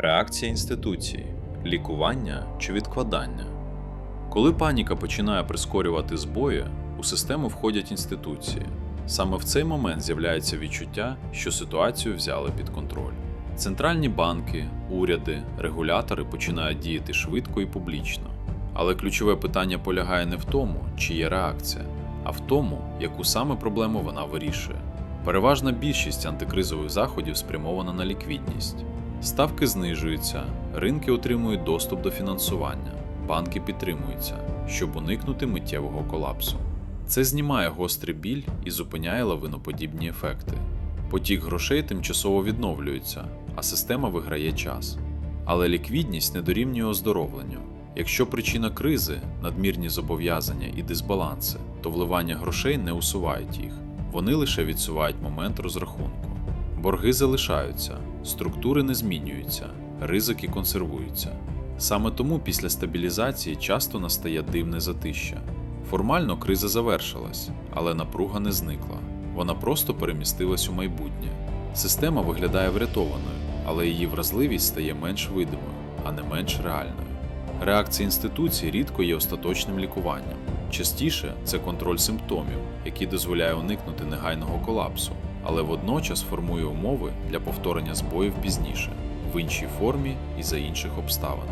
Реакція інституції лікування чи відкладання. Коли паніка починає прискорювати збої, у систему входять інституції. Саме в цей момент з'являється відчуття, що ситуацію взяли під контроль. Центральні банки, уряди, регулятори починають діяти швидко і публічно. Але ключове питання полягає не в тому, чи є реакція, а в тому, яку саме проблему вона вирішує. Переважна більшість антикризових заходів спрямована на ліквідність. Ставки знижуються, ринки отримують доступ до фінансування, банки підтримуються, щоб уникнути миттєвого колапсу. Це знімає гострий біль і зупиняє лавиноподібні ефекти. Потік грошей тимчасово відновлюється, а система виграє час. Але ліквідність не дорівнює оздоровленню. Якщо причина кризи надмірні зобов'язання і дисбаланси, то вливання грошей не усувають їх, вони лише відсувають момент розрахунку. Борги залишаються, структури не змінюються, ризики консервуються. Саме тому після стабілізації часто настає дивне затища. Формально криза завершилась, але напруга не зникла. Вона просто перемістилась у майбутнє. Система виглядає врятованою, але її вразливість стає менш видимою, а не менш реальною. Реакція інституцій рідко є остаточним лікуванням. Частіше це контроль симптомів, який дозволяє уникнути негайного колапсу, але водночас формує умови для повторення збоїв пізніше, в іншій формі і за інших обставин.